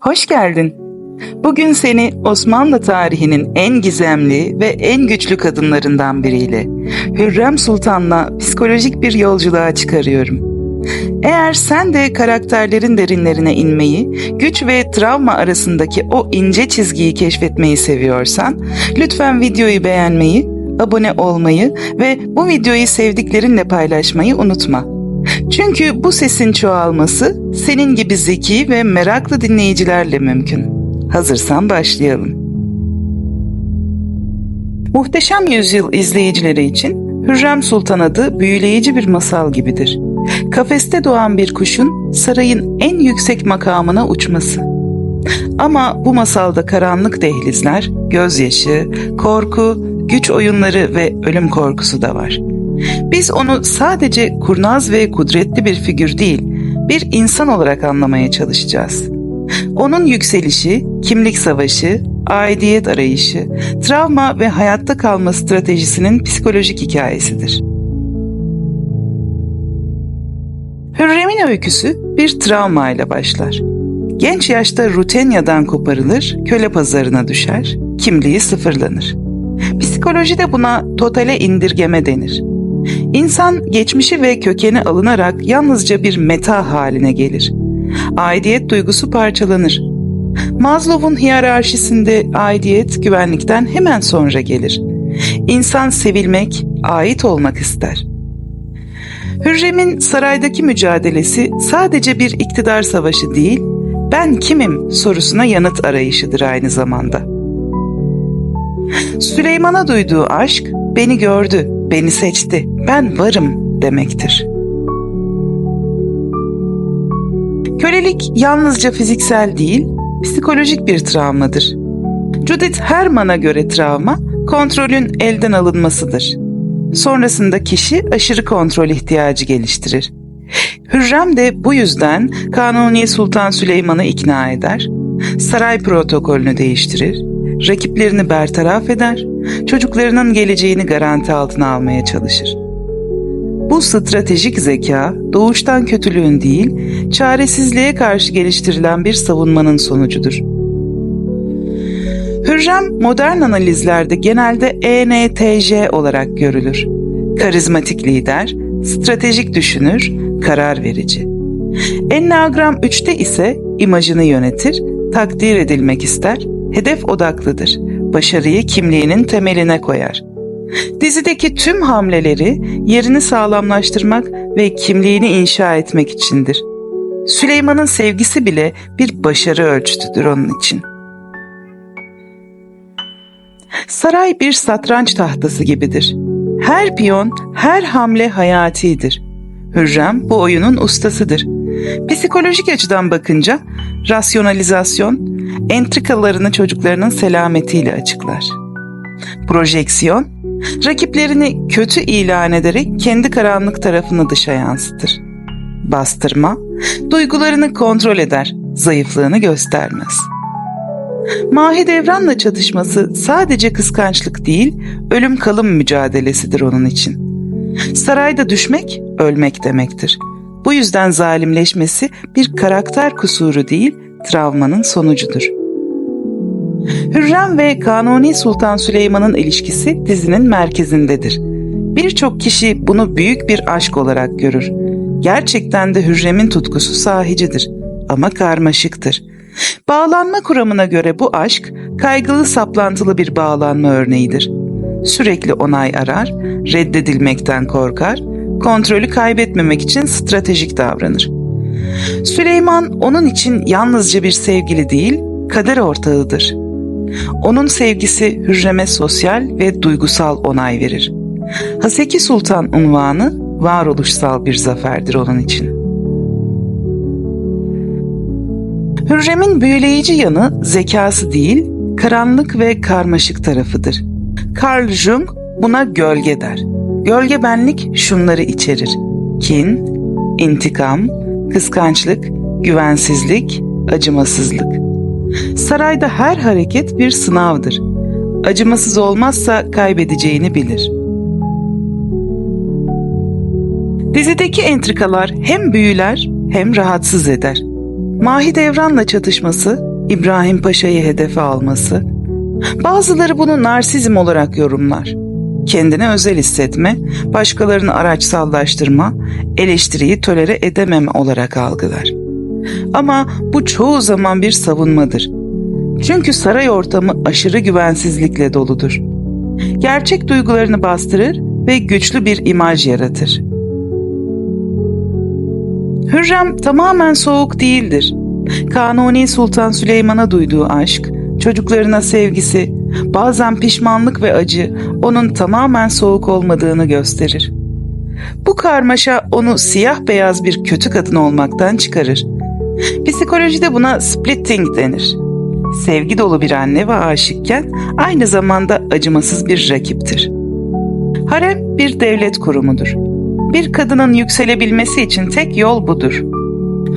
Hoş geldin. Bugün seni Osmanlı tarihinin en gizemli ve en güçlü kadınlarından biriyle, Hürrem Sultan'la psikolojik bir yolculuğa çıkarıyorum. Eğer sen de karakterlerin derinlerine inmeyi, güç ve travma arasındaki o ince çizgiyi keşfetmeyi seviyorsan, lütfen videoyu beğenmeyi, abone olmayı ve bu videoyu sevdiklerinle paylaşmayı unutma. Çünkü bu sesin çoğalması senin gibi zeki ve meraklı dinleyicilerle mümkün. Hazırsan başlayalım. Muhteşem Yüzyıl izleyicileri için Hürrem Sultan adı büyüleyici bir masal gibidir. Kafeste doğan bir kuşun sarayın en yüksek makamına uçması. Ama bu masalda karanlık dehlizler, gözyaşı, korku, güç oyunları ve ölüm korkusu da var. Biz onu sadece kurnaz ve kudretli bir figür değil, bir insan olarak anlamaya çalışacağız. Onun yükselişi, kimlik savaşı, aidiyet arayışı, travma ve hayatta kalma stratejisinin psikolojik hikayesidir. Hürrem'in öyküsü bir travma ile başlar. Genç yaşta Rutenya'dan koparılır, köle pazarına düşer, kimliği sıfırlanır. Psikolojide buna totale indirgeme denir. İnsan geçmişi ve kökeni alınarak yalnızca bir meta haline gelir. Aidiyet duygusu parçalanır. Maslow'un hiyerarşisinde aidiyet güvenlikten hemen sonra gelir. İnsan sevilmek, ait olmak ister. Hürrem'in saraydaki mücadelesi sadece bir iktidar savaşı değil, ben kimim sorusuna yanıt arayışıdır aynı zamanda. Süleyman'a duyduğu aşk, beni gördü, beni seçti, ben varım demektir. Kölelik yalnızca fiziksel değil, psikolojik bir travmadır. Judith Herman'a göre travma, kontrolün elden alınmasıdır. Sonrasında kişi aşırı kontrol ihtiyacı geliştirir. Hürrem de bu yüzden Kanuni Sultan Süleyman'ı ikna eder, saray protokolünü değiştirir, rakiplerini bertaraf eder, çocuklarının geleceğini garanti altına almaya çalışır. Bu stratejik zeka doğuştan kötülüğün değil, çaresizliğe karşı geliştirilen bir savunmanın sonucudur. Hürrem modern analizlerde genelde ENTJ olarak görülür. Karizmatik lider, stratejik düşünür, karar verici. Enneagram 3'te ise imajını yönetir, takdir edilmek ister, hedef odaklıdır. Başarıyı kimliğinin temeline koyar. Dizideki tüm hamleleri yerini sağlamlaştırmak ve kimliğini inşa etmek içindir. Süleyman'ın sevgisi bile bir başarı ölçütüdür onun için. Saray bir satranç tahtası gibidir. Her piyon, her hamle hayatidir. Hürrem bu oyunun ustasıdır. Psikolojik açıdan bakınca rasyonalizasyon entrikalarını çocuklarının selametiyle açıklar. Projeksiyon, rakiplerini kötü ilan ederek kendi karanlık tarafını dışa yansıtır. Bastırma, duygularını kontrol eder, zayıflığını göstermez. Mahidevran'la çatışması sadece kıskançlık değil, ölüm kalım mücadelesidir onun için. Sarayda düşmek, ölmek demektir. Bu yüzden zalimleşmesi bir karakter kusuru değil, travmanın sonucudur. Hürrem ve Kanuni Sultan Süleyman'ın ilişkisi dizinin merkezindedir. Birçok kişi bunu büyük bir aşk olarak görür. Gerçekten de Hürrem'in tutkusu sahicidir ama karmaşıktır. Bağlanma kuramına göre bu aşk kaygılı saplantılı bir bağlanma örneğidir. Sürekli onay arar, reddedilmekten korkar, kontrolü kaybetmemek için stratejik davranır. Süleyman onun için yalnızca bir sevgili değil, kader ortağıdır. Onun sevgisi Hürrem'e sosyal ve duygusal onay verir. Haseki Sultan unvanı varoluşsal bir zaferdir onun için. Hürrem'in büyüleyici yanı zekası değil, karanlık ve karmaşık tarafıdır. Carl Jung buna gölge der. Gölge benlik şunları içerir. Kin, intikam, kıskançlık, güvensizlik, acımasızlık. Sarayda her hareket bir sınavdır. Acımasız olmazsa kaybedeceğini bilir. Dizideki entrikalar hem büyüler hem rahatsız eder. Mahidevran'la çatışması, İbrahim Paşa'yı hedefe alması. Bazıları bunu narsizm olarak yorumlar. Kendine özel hissetme, başkalarını araçsallaştırma, eleştiriyi tolere edememe olarak algılar. Ama bu çoğu zaman bir savunmadır. Çünkü saray ortamı aşırı güvensizlikle doludur. Gerçek duygularını bastırır ve güçlü bir imaj yaratır. Hürrem tamamen soğuk değildir. Kanuni Sultan Süleyman'a duyduğu aşk, çocuklarına sevgisi, bazen pişmanlık ve acı onun tamamen soğuk olmadığını gösterir. Bu karmaşa onu siyah beyaz bir kötü kadın olmaktan çıkarır. Psikolojide buna splitting denir. Sevgi dolu bir anne ve aşıkken aynı zamanda acımasız bir rakiptir. Harem bir devlet kurumudur. Bir kadının yükselebilmesi için tek yol budur.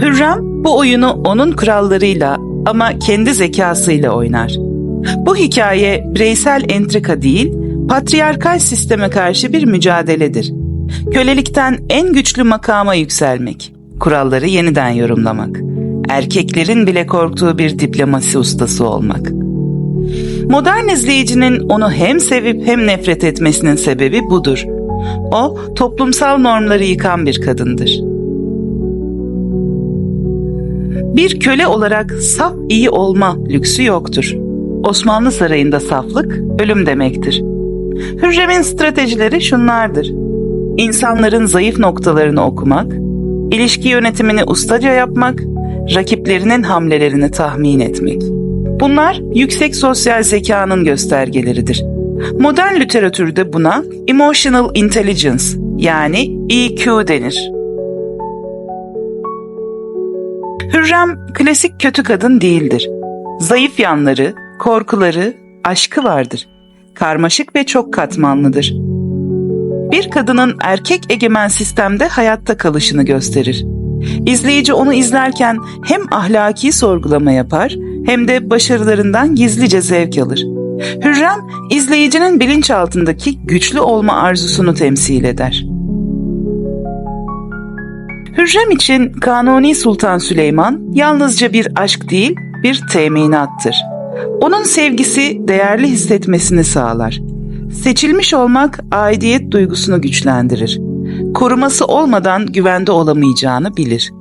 Hürrem bu oyunu onun kurallarıyla ama kendi zekasıyla oynar. Bu hikaye bireysel entrika değil, patriarkal sisteme karşı bir mücadeledir. Kölelikten en güçlü makama yükselmek, kuralları yeniden yorumlamak, erkeklerin bile korktuğu bir diplomasi ustası olmak. Modern izleyicinin onu hem sevip hem nefret etmesinin sebebi budur. O toplumsal normları yıkan bir kadındır. Bir köle olarak saf iyi olma lüksü yoktur. Osmanlı sarayında saflık ölüm demektir. Hürrem'in stratejileri şunlardır. İnsanların zayıf noktalarını okumak, ilişki yönetimini ustaca yapmak, rakiplerinin hamlelerini tahmin etmek. Bunlar yüksek sosyal zekanın göstergeleridir. Modern literatürde buna emotional intelligence yani EQ denir. Hürrem klasik kötü kadın değildir. Zayıf yanları, korkuları, aşkı vardır. Karmaşık ve çok katmanlıdır. Bir kadının erkek egemen sistemde hayatta kalışını gösterir. İzleyici onu izlerken hem ahlaki sorgulama yapar hem de başarılarından gizlice zevk alır. Hürrem, izleyicinin bilinçaltındaki güçlü olma arzusunu temsil eder. Hürrem için Kanuni Sultan Süleyman yalnızca bir aşk değil, bir teminattır. Onun sevgisi değerli hissetmesini sağlar. Seçilmiş olmak aidiyet duygusunu güçlendirir. Koruması olmadan güvende olamayacağını bilir.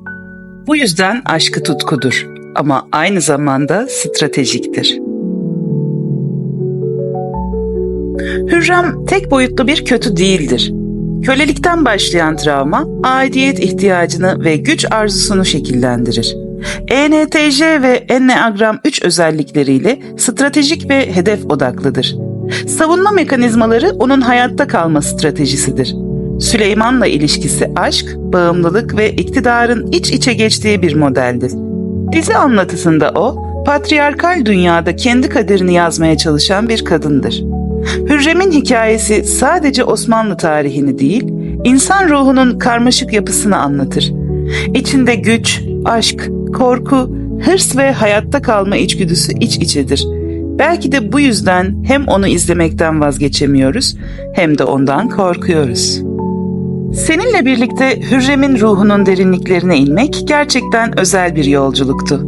Bu yüzden aşkı tutkudur ama aynı zamanda stratejiktir. Hürrem tek boyutlu bir kötü değildir. Kölelikten başlayan travma aidiyet ihtiyacını ve güç arzusunu şekillendirir. ENTJ ve Enneagram 3 özellikleriyle stratejik ve hedef odaklıdır. Savunma mekanizmaları onun hayatta kalma stratejisidir. Süleyman'la ilişkisi aşk, bağımlılık ve iktidarın iç içe geçtiği bir modeldir. Dizi anlatısında o, patriarkal dünyada kendi kaderini yazmaya çalışan bir kadındır. Hürrem'in hikayesi sadece Osmanlı tarihini değil, insan ruhunun karmaşık yapısını anlatır. İçinde güç, aşk, korku, hırs ve hayatta kalma içgüdüsü iç içedir. Belki de bu yüzden hem onu izlemekten vazgeçemiyoruz hem de ondan korkuyoruz. Seninle birlikte Hürrem'in ruhunun derinliklerine inmek gerçekten özel bir yolculuktu.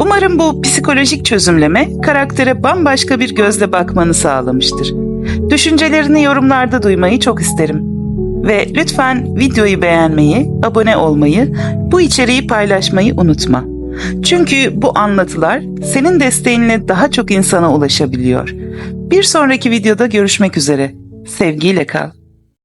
Umarım bu psikolojik çözümleme karaktere bambaşka bir gözle bakmanı sağlamıştır. Düşüncelerini yorumlarda duymayı çok isterim. Ve lütfen videoyu beğenmeyi, abone olmayı, bu içeriği paylaşmayı unutma. Çünkü bu anlatılar senin desteğinle daha çok insana ulaşabiliyor. Bir sonraki videoda görüşmek üzere. Sevgiyle kal.